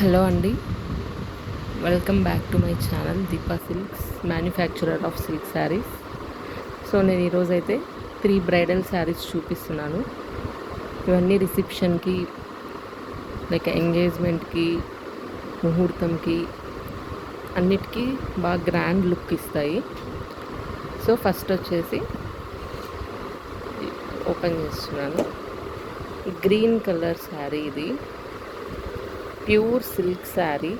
Hello అండి. Welcome back to my channel Deepa silks manufacturer of silk saris so నేను ఈరోజైతే three bridal saris చూపిస్తున్నాను. ఇవన్నీ రిసెప్షన్కి లైక్ ఎంగేజ్మెంట్కి ముహూర్తంకి అన్నిటికీ బాగా గ్రాండ్ లుక్ ఇస్తాయి. సో ఫస్ట్ వచ్చేసి ఓపెన్ చేస్తున్నాను. గ్రీన్ కలర్ శారీ ఇది. Pure silk sari.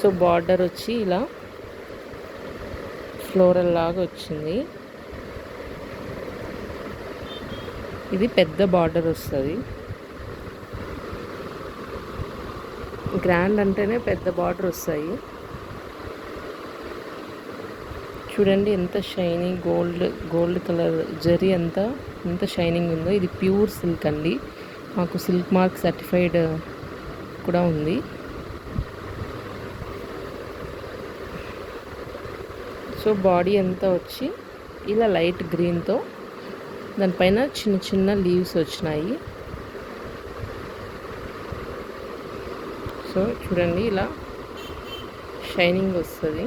So border వచ్చి ఇలా ఫ్లోరల్ లాగా వచ్చింది. ఇది పెద్ద బార్డర్ వస్తుంది. గ్రాండ్ అంటేనే పెద్ద బార్డర్ వస్తాయి. చూడండి ఎంత shining gold gold colour zari అంతా ఎంత షైనింగ్ ఉందో. ఇది ప్యూర్ సిల్క్ అండి. మాకు సిల్క్ మార్క్ సర్టిఫైడ్ కూడా ఉంది. సో బాడీ అంతా వచ్చి ఇలా లైట్ గ్రీన్తో దానిపైన చిన్న చిన్న లీవ్స్ వచ్చినాయి. సో చూడండి ఇలా షైనింగ్ వస్తుంది.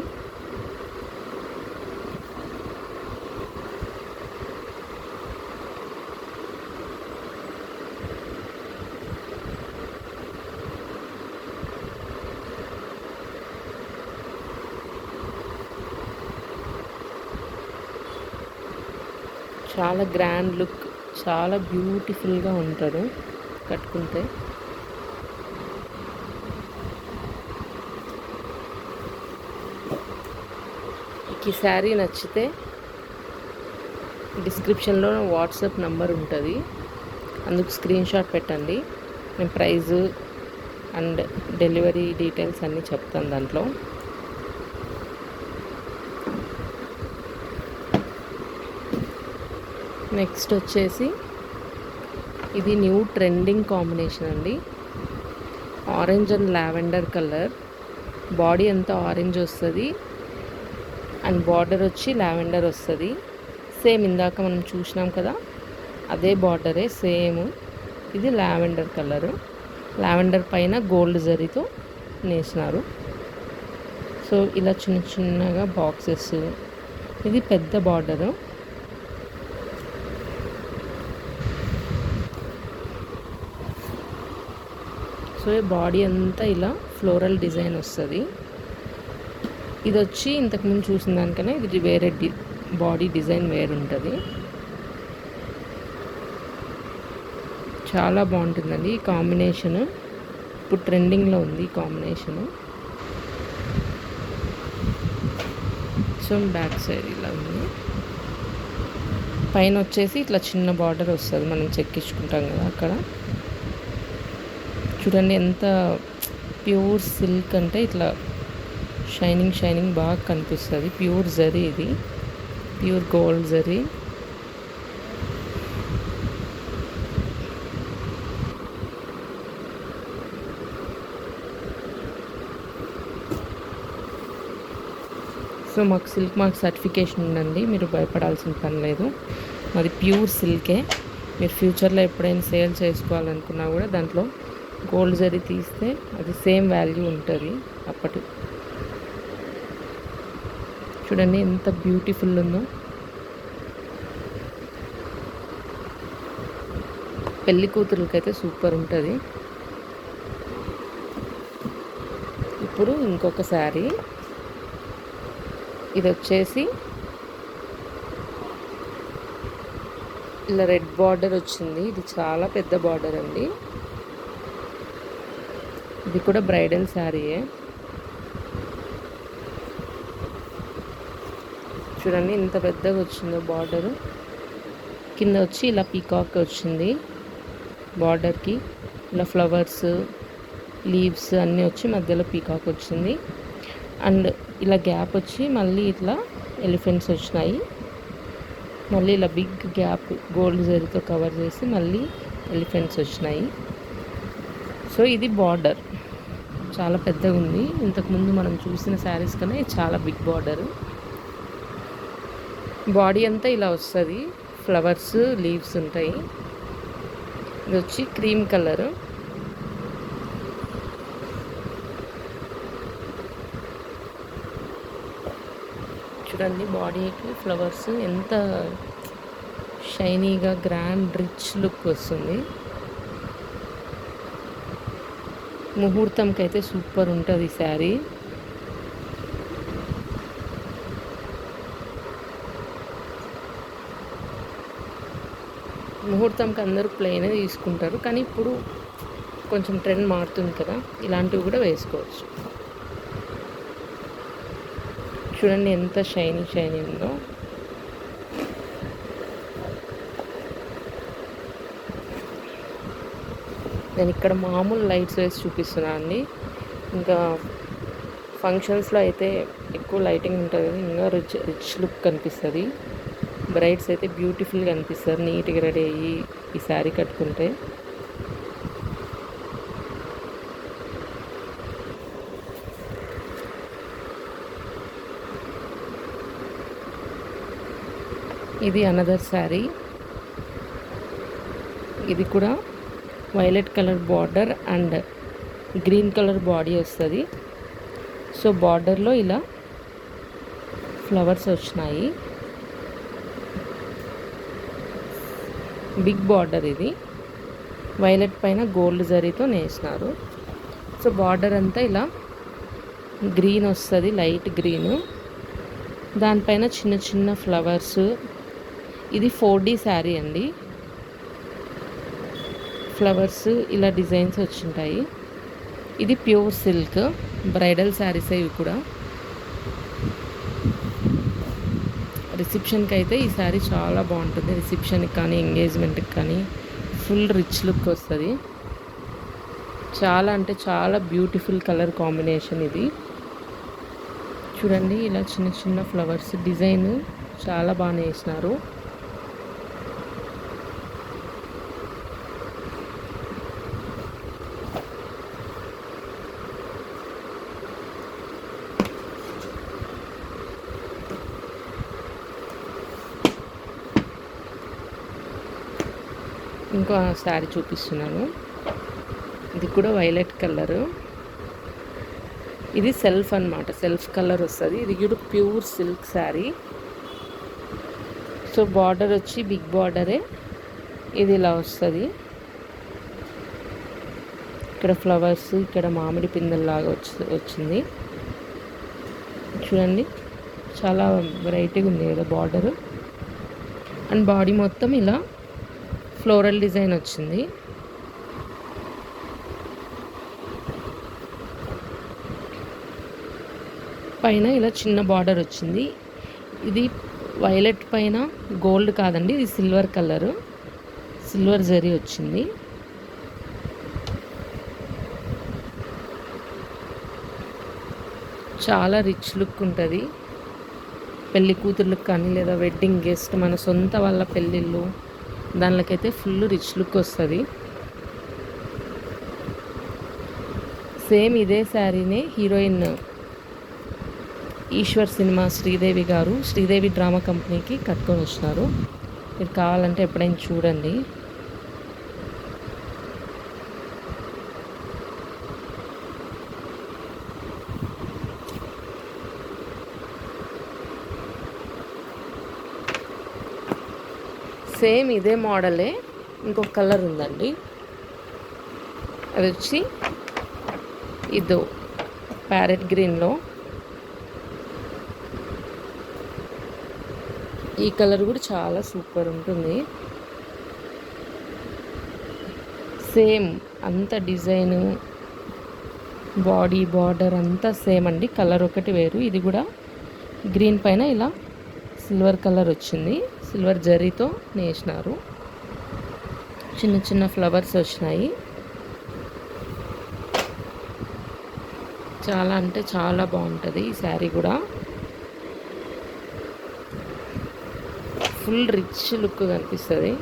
చాలా గ్రాండ్ లుక్ చాలా బ్యూటిఫుల్గా ఉంటాడు కట్టుకుంటే. ఈ శారీ నచ్చితే డిస్క్రిప్షన్లో వాట్సాప్ నంబర్ ఉంటుంది. అందుకు స్క్రీన్ షాట్ పెట్టండి. నేను ప్రైజు అండ్ డెలివరీ డీటెయిల్స్ అన్నీ చెప్తాను దాంట్లో. నెక్స్ట్ వచ్చేసి ఇది న్యూ ట్రెండింగ్ కాంబినేషన్ అండి. Orange and lavender colour. Body అంతా ఆరెంజ్ వస్తుంది. అండ్ బార్డర్ వచ్చి లావెండర్ వస్తుంది. సేమ్ ఇందాక మనం చూసినాం కదా అదే బార్డరే సేమ్. ఇది లావెండర్ కలరు. లావెండర్ పైన గోల్డ్ జరీతో నేసినారు. సో ఇలా చిన్న చిన్నగా బాక్సెస్. ఇది పెద్ద బార్డరు. సో బాడీ అంతా ఇలా ఫ్లోరల్ డిజైన్ వస్తుంది. ఇది వచ్చి ఇంతకుముందు చూసిన దానికన్నా ఇది వేరే డి బాడీ డిజైన్ వేరుంటుంది. చాలా బాగుంటుందండి ఈ కాంబినేషన్. ఇప్పుడు ట్రెండింగ్లో ఉంది ఈ కాంబినేషను. సో బ్యాక్ సైడ్ ఇలా ఉంది. పైన వచ్చేసి ఇట్లా చిన్న బార్డర్ వస్తుంది. మనం చెక్కించుకుంటాం కదా అక్కడ. చూడండి ఎంత ప్యూర్ సిల్క్ అంటే ఇట్లా షైనింగ్ షైనింగ్ బాగా కనిపిస్తుంది. ప్యూర్ జరీ ఇది. Pure gold zari. సో మాకు సిల్క్ మాకు సర్టిఫికేషన్ ఉందండి. మీరు భయపడాల్సిన పని లేదు. మాది ప్యూర్ సిల్కే. మీరు ఫ్యూచర్లో ఎప్పుడైనా సేల్ చేసుకోవాలనుకున్నా కూడా దాంట్లో గోల్డ్ జరీ తీస్తే అది సేమ్ వాల్యూ ఉంటుంది అప్పటి. చూడండి ఎంత బ్యూటిఫుల్ ఉందో. పెళ్ళి కూతురులకైతే సూపర్ ఉంటుంది. ఇప్పుడు ఇంకొక శారీ. ఇది వచ్చేసి ఇలా రెడ్ బార్డర్ వచ్చింది. ఇది చాలా పెద్ద బార్డర్ అండి. ఇది కూడా బ్రైడల్ శారీయే. చూడండి ఇంత పెద్దగా వచ్చిందో బార్డర్. కింద వచ్చి ఇలా పీకాక్ వచ్చింది. బార్డర్కి ఇలా ఫ్లవర్స్ లీవ్స్ అన్నీ వచ్చి మధ్యలో పీకాక్ వచ్చింది. అండ్ ఇలా గ్యాప్ వచ్చి మళ్ళీ ఇట్లా ఎలిఫెంట్స్ వచ్చినాయి. మళ్ళీ ఇలా బిగ్ గ్యాప్ గోల్డ్ జరీతో కవర్ చేసి మళ్ళీ ఎలిఫెంట్స్ వచ్చినాయి. సో ఇది బార్డర్. చాలా పెద్దగా ఉంది. ఇంతకుముందు మనం చూసిన శారీస్ కన్నా చాలా బిగ్ బార్డర్. బాడీ అంతా ఇలా వస్తుంది. ఫ్లవర్స్ లీవ్స్ ఉంటాయి. ఇది వచ్చి క్రీమ్ కలరు. చూడండి బాడీకి ఫ్లవర్స్ ఎంత షైనీగా గ్రాండ్ రిచ్ లుక్ వస్తుంది. ముహూర్తంకి అయితే సూపర్ ఉంటుంది ఈ శారీ. ముహూర్తంకి అందరూ ప్లెయినే తీసుకుంటారు. కానీ ఇప్పుడు కొంచెం ట్రెండ్ మారుతుంది కదా ఇలాంటివి కూడా వేసుకోవచ్చు. చూడండి ఎంత షైనీ షైనీ ఉందో నేను ఇక్కడ మామూలు లైట్స్ వేసి చూపిస్తున్నాను అండి. ఇంకా ఫంక్షన్స్లో అయితే ఎక్కువ లైటింగ్ ఉంటుంది కదా ఇంకా రిచ్ రిచ్ లుక్ కనిపిస్తుంది. బ్రైడ్స్ అయితే బ్యూటిఫుల్గా కనిపిస్తారు నీట్గా రెడీ అయ్యి ఈ శారీ కట్టుకుంటే. ఇది అనదర్ శారీ. ఇది కూడా violet colour border and green colour body వస్తుంది. సో బార్డర్లో ఇలా ఫ్లవర్స్ వచ్చినాయి. బిగ్ బార్డర్ ఇది. వైలెట్ పైన గోల్డ్ జరీతో నేసినారు. సో బార్డర్ అంతా ఇలా గ్రీన్ వస్తుంది లైట్ గ్రీను. దానిపైన చిన్న చిన్న ఫ్లవర్స్. ఇది ఫోర్ డీ శారీ అండి. ఫ్లవర్స్ ఇలా డిజైన్స్ వచ్చింటాయి. ఇది ప్యూర్ సిల్క్ బ్రైడల్ శారీస్ ఇవి కూడా. రిసెప్షన్కి అయితే ఈ శారీ చాలా బాగుంటుంది. రిసెప్షన్కి కానీ ఎంగేజ్మెంట్కి కానీ ఫుల్ రిచ్ లుక్ వస్తుంది. చాలా అంటే చాలా బ్యూటిఫుల్ కలర్ కాంబినేషన్ ఇది. చూడండి ఇలా చిన్న చిన్న ఫ్లవర్స్ డిజైన్ చాలా బాగా వేసినారు ఇంకో శారీ చూపిస్తున్నాను. ఇది కూడా వైలెట్ కలరు. ఇది సెల్ఫ్ అనమాట సెల్ఫ్ కలర్ వస్తుంది. ఇది కూడా pure silk sari so border వచ్చి బిగ్ బార్డరే. ఇది ఇలా వస్తుంది. ఇక్కడ ఫ్లవర్స్ ఇక్కడ మామిడి పిందెల్లాగా వచ్చి వచ్చింది. చూడండి చాలా వెరైటీగా ఉంది కదా బార్డర్. అండ్ బాడీ మొత్తం ఇలా ఫ్లోరల్ డిజైన్ వచ్చింది. పైన ఇలా చిన్న బార్డర్ వచ్చింది. ఇది వైలెట్ పైన గోల్డ్ కాదండి ఇది సిల్వర్ కలరు. సిల్వర్ జరీ వచ్చింది. చాలా రిచ్ లుక్ ఉంటుంది. పెళ్ళి కూతుర్లకు కానీ లేదా వెడ్డింగ్ గెస్ట్ మన సొంత వాళ్ళ పెళ్ళిళ్ళు దానిలోకైతే ఫుల్ రిచ్ లుక్ వస్తుంది. సేమ్ ఇదే శారీనే heroine Eshwar cinema Sridevi garu Sridevi drama కంపెనీకి కట్టుకొని వచ్చినారు. మీరు కావాలంటే ఎప్పుడైనా చూడండి. సేమ్ ఇదే మోడలే ఇంకొక కలర్ ఉందండి. అది వచ్చి ఇదో ప్యారెట్ గ్రీన్లో. ఈ కలర్ కూడా చాలా సూపర్ ఉంటుంది. సేమ్ అంత డిజైను బాడీ బార్డర్ అంతా సేమ్ అండి. కలర్ ఒకటి వేరు. ఇది కూడా గ్రీన్ పైన ఇలా సిల్వర్ కలర్ వచ్చింది. సిల్వర్ జరీతో నేసినారు. చిన్న చిన్న ఫ్లవర్స్ వచ్చినాయి. చాలా అంటే చాలా బాగుంటుంది ఈ శారీ కూడా. ఫుల్ రిచ్ లుక్ కనిపిస్తుంది.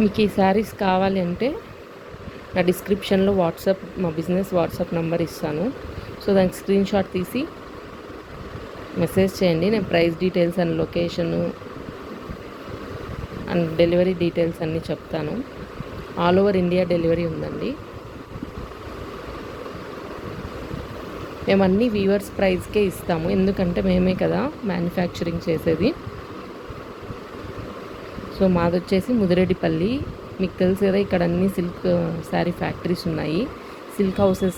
మీకు ఈ శారీస్ కావాలి అంటే నా డిస్క్రిప్షన్లో వాట్సాప్ మా బిజినెస్ వాట్సాప్ నెంబర్ ఇస్తాను. సో దానికి స్క్రీన్ షాట్ తీసి మెసేజ్ చేయండి. నేను price details and location and delivery details అన్నీ చెప్తాను. ఆల్ ఓవర్ ఇండియా డెలివరీ ఉందండి. మేము అన్ని వీవర్స్ ప్రైస్కే ఇస్తాము. ఎందుకంటే మేమే కదా మ్యానుఫ్యాక్చరింగ్ చేసేది. సో మాది వచ్చేసి ముదిరెడ్డిపల్లి మీకు తెలుసు కదా ఇక్కడ అన్ని సిల్క్ uh, శారీ ఫ్యాక్టరీస్ ఉన్నాయి. Silk houses